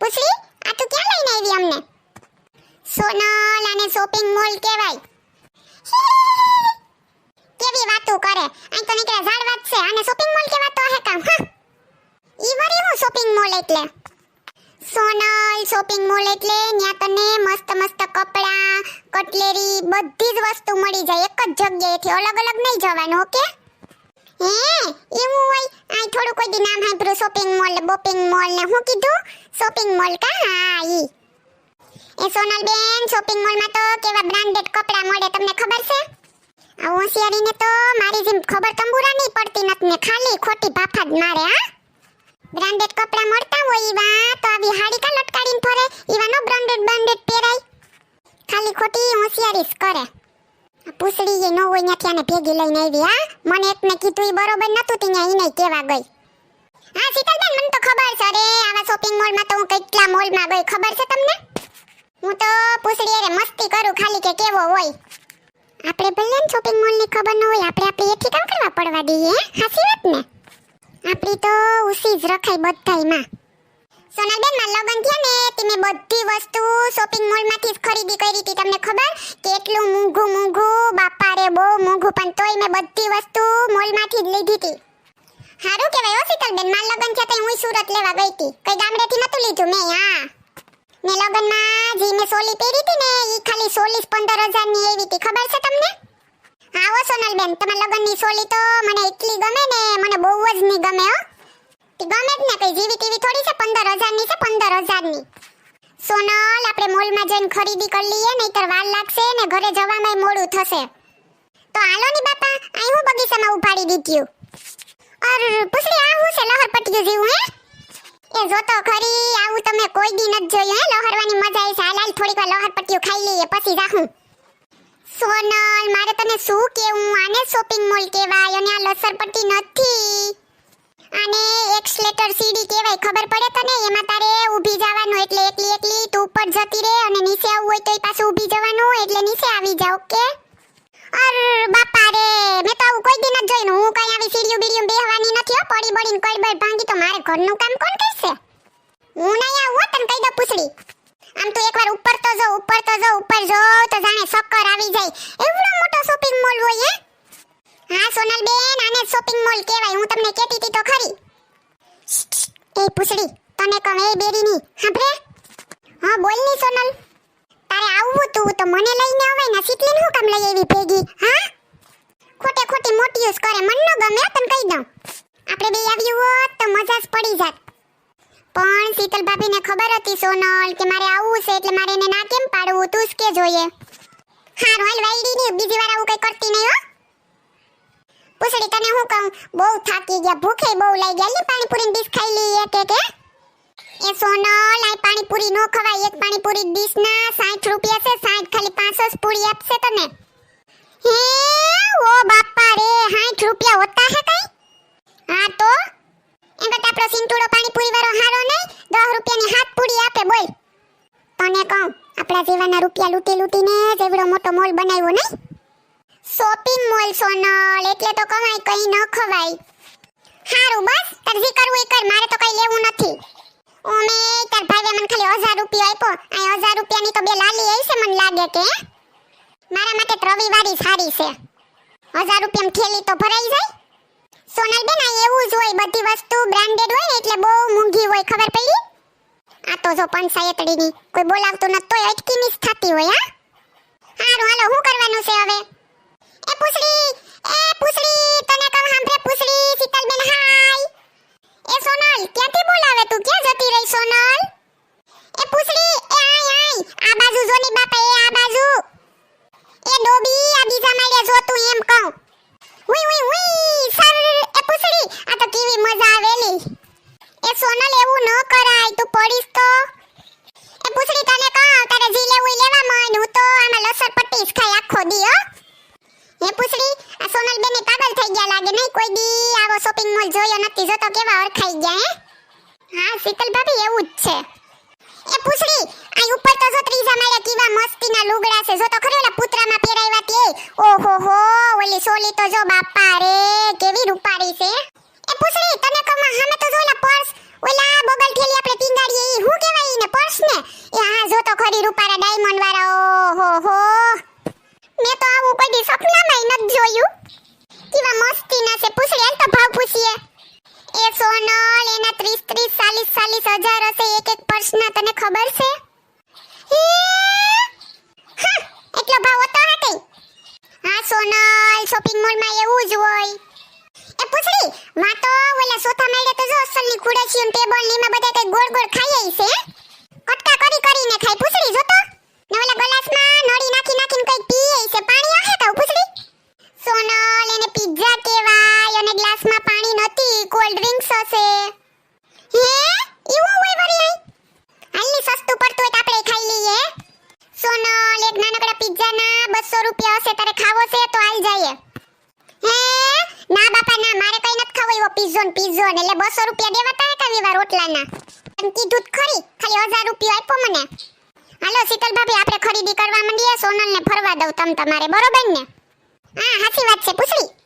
પૂછડી આ તું ક્યાં લઈને આવી અમને? સોનલ અને શોપિંગ મોલ કહેવાય. કેવી વાતો કરે? અહીં તો નીકળે ઝાડ વાત છે અને શોપિંગ મોલ કહેવાતો હે કામ, હા? ઈ વરી હું શોપિંગ મોલ એટલે? સોનલ શોપિંગ મોલ એટલે ન્યા તને મસ્ત મસ્ત કપડાં કટલેરી બધી જ વસ્તુ મળી જાય, એક જ જગ્યાએથી અલગ અલગ નહીં જવાનું, ઓકે? હે, એવું હોય? આ થોડું કોઈ દી નામ સાંભળ્યું શોપિંગ મોલ બોપિંગ મોલ ને હું કીધું? શોપિંગ મોલ કા? હા, ઈ. એ સોનલ બેન શોપિંગ મોલમાં તો કેવા બ્રાન્ડેડ કપડા મળે, તમને ખબર છે? આ હોશિયારીને તો મારી જેમ ખબર તંબુરા નહીં પડતી નથી ને ખાલી ખોટી ભાફા જ મારે, હા? બ્રાન્ડેડ કપડા મળતા હોય ઈવા તો આવી હાડી કા લટકાડીને ફરે? ઈવા નો બ્રાન્ડેડ બ્રાન્ડેડ પહેરાય. ખાલી ખોટી હોશિયારી જ કરે. પૂછડી એ નો હોય ત્યાંથી આને ભેગી લઈને આવી, હા? મને એકને કીધું એ બરોબર નતું ત્યાં એને કેવા ગઈ. હા, શીતલબેન, મને તો ખબર છે. અરે, આવા શોપિંગ મોલમાં તો હું કેટલા મોલમાં ગઈ, ખબર છે તમને? હું તો પૂછડી અરે મસ્તી કરું, ખાલી કે કેવો હોય. આપણે ભલે શોપિંગ મોલની ખબર ન હોય, આપણે આપણે એથી કામ કરવા પડવા દઈએ હાસી વાત ને? આપણી તો ઉસી જ રખાય બધાયમાં. સોનલબેનમાં લગન થયા ને, તે મેં બધી વસ્તુ શોપિંગ મોલમાંથી જ ખરીદી કરી હતી. તમને ખબર? કેટલું મૂંઘું મૂંઘું તોય મેં બધી વસ્તુ મોલમાંથી જ લીધી હતી. હારું કહેવાય હો શીતલબેન, મારા લગન છે તો હું સુરત લેવા ગઈ હતી. કઈ ગામડેથી નતું લીધું મેં, હા. મેં લગનમાં જે મેં સોલી પહેરી હતી ને, ઈ ખાલી સોલીસ પંદર હજારની એવી હતી. ખબર છે તમને? હા, હો સોનલબેન, તમારા લગનની સોલી તો મને એટલી ગમે ને, મને બહુ જ નહીં ગમે, હો. ગમે જ ને, કઈ જીવી ટીવી થોડી છે, પંદર હજારની છે, પંદર હજારની. સોનલ, આપણે મોલમાં જઈને ખરીદી કરી લઈએ, નહીતર વાર લાગશે ને, ઘરે જવામાં મોડું થશે. તો હાલો ને બાપા, અહીં હું બગીચામાં ઉપાડી દીધ્યું અર, પૂછડી, આ હું છે લહર જેવું, હે? એ જો તો ખરી, આવું તમે કોઈ દી નથી જોયું, હે? લહરવાની મજા આવી હાલ હાલ, થોડીક વાર લહર ખાઈ લઈએ, પછી જાહું સોનલ, મારે તને શું કેવું? આને શોપિંગ મોલ કહેવાય, અને આ લસરપટ્ટી નથી. આને એક્સલેટર સીડી કહેવાય, ખબર પડે તને? એમાં તારે ઊભી જવાનું એટલે એકલી એકલી તું ઉપર જતી રહે, અને નીચે આવવું હોય તો પાછું ઊભી જવાનું એટલે નીચે આવી જાવ ઓકે? બાપા મેં તો આવું કોઈ દિન જ જોયું. હું કઈ આવી સીડીયું બીડીયું બેહવાની નથી હો. પડી બડીને કડબડ ભાંગી તો મારે ઘરનું કામ કોણ કરશે? હું નહીં આવું તને કહી દઉં પૂછડી. આમ તો એકવાર ઉપર તો જો, ઉપર તો જો, ઉપર જો, તો જાણે ચક્કર આવી જાય. એવડો મોટો શોપિંગ મોલ હોય, હે? હા સોનલ બેન આને શોપિંગ મોલ કહેવાય. હું તમને કહેતી હતી તો ખરી. એ પૂછડી, તને કહું બેરીની સાંભળે? હા બોલની સોનલ. તારે આવવું તું, તો મને લઈને આવે ને. સીટલી હું કામ લઈ આવી ભેગી? હા? ખોટે ખોટી મોટી યુઝ કરે. મન ન ગમે, તને કહી દઉં. આપણે બે આવ્યું હોત તો મજા જ પડી જાત. પણ શીતલ ભાભીને ખબર હતી સોનલ કે મારે આવવું છે, એટલે મારે એને ના કેમ પાડવું? તું જ કે જોઈએ હા, રોયલ વાઈડી ની બીજી વાર આવું કઈ કરતી નહીં હો. પૂછડી તને હું કહું? બહુ થાકી ગયા, ભૂખે બહુ લાગી ગયા લી પાણીપુરી ડીશ ખાઈ લઈએ કે હે? એ સોનલ આ પાણીપુરી નો ખવાય. એક પાણીપુરી ડીશ ના 60 રૂપિયા છે. 60 ખાલી 500 જ પૂરી આપશે તને. હે? ઓ બાપા રે 60 રૂપિયા હોતા હે કઈ? હા તો? એંગત આપણો સિંટુડો પાણીપુરી વાળો હારો નહીં. 10 રૂપિયાની હાથ પૂરી આપે, બોલ. તને કહું, આપણા જેવાના રૂપિયા લૂટી લૂટીને જેવડો મોટો મોલ બનાવ્યો નહીં? શોપિંગ મોલ સોનલ એટલે તો કમાય, કઈ ન ખવાય. હારું બસ તરજી કરવું એ કર મારે તો કઈ લેવું નથી. ઓમે તાર ભાઈએ મને ખાલી હજાર રૂપિયા આપ્યો. આ હજાર રૂપિયાની તો બે લાલી આવી છે મને લાગે કે? મારા માટે રવિવારી સારી છે. હજાર રૂપિયામાં થેલી તો ભરાઈ જાય. સોનલ બેન, આ એવું જ હોય, બધી વસ્તુ બ્રાન્ડેડ હોય એટલે બહુ મોંઘી હોય, ખબર પડી? આ તો જો પંચાયતડીની, કોઈ બોલાવતું ન તોય અટકી મિસ થતી હોય, હા હારું હાલો શું કરવાનું છે હવે એ પૂછડી એ પૂછડી તને કહું સાંભળે પૂછડી શીતલબેન હાય એ સોનલ ક્યાંથી બોલાવે તું ક્યાં જતી રહી સોનલ એ પૂછડી એ આય આય આ બાજુ જોની બાપા એ આ બાજુ એ ડોબી આ બીજા માળે જો તું એમ કહું ઉઈ ઉઈ ઉઈ સર એ પૂછડી આ તો કેવી મજા આવેલી એ સોનલ એવું ન તું પડીશ તો? એ પૂછડી તને કહું, તારે જી લેવું લેવા માંડ. હું તો આમાં લસર પટ્ટી ખાઈ આખો દી, હો. હે પૂછડી, આ સોનલ બેને પાગલ થઈ ગયા લાગે નહીં કોઈ દી? આવો શોપિંગ મોલ જોયો નથી, જોતો કેવા ઓળખાઈ ગયા, હે? હા, શીતલ ભાભી, એવું જ છે. એ પૂછડી આ ઉપર તો જો ત્રીજા માળે કેવા મસ્તીના લુગડા છે જો તો ખરી રૂપી રૂપારા ડાયમંડ વાળા, ઓહો હો. મેં તો આવું કોઈ દી સપનામાં નથી જોયું. કેવા મસ્તી ના છે, પૂછડી તો ભાવ પૂછીએ. એ સોનલ, એના ત્રીસ ત્રીસ, ચાલીસ ચાલીસ હજાર હશે, એક એક પર્સના તને ખબર છે? એટલો ભાવ હતો હતે હા, સોનલ શોપિંગ મોલમાં એવું જ હોય. એ પૂછડી, માં તો ઓલા સોથા મેળે તો જો અસલની ખુડાશી ટેબલની માં બધા કઈ ગોળ ગોળ ખાઈ છે કરી ખાય પૂછડી, જોતો? ને ઓલા ગ્લાસમાં નળી નાખી નાખીને કંઈક પીએ છે પાણી આહે તો પૂછડી. સોનલ, એને પિઝા કેવાય અને ગ્લાસમાં પાણી નથી કોલ્ડ ડ્રિંક્સ હશે. હે? એવું હોય વળી આઈ હાલની સસ્તું પડતું હોય તો આપણે ખાઈ લઈએ. સોનલ, એક નાનકડા પિઝાના બસો રૂપિયા હશે, તારે ખાવો છે તો હાલ જઈએ. હે? ના બાપા, ના, મારે કઈ નથી ખાવો, એવો પિઝ્ઝો ને એટલે બસો રૂપિયા દેવાતા કઈ વિવા રોટલાના. પણ કીધું ખરી? ખાલી હજાર રૂપિયા આપ્યો મને. હાલો, શીતલ ભાભી, આપણે ખરીદી કરવા માંડીએ. સોનલને ફરવા દઉં તમ તમારે. બરોબર ને? હા સાચી વાત છે. પૂછડી.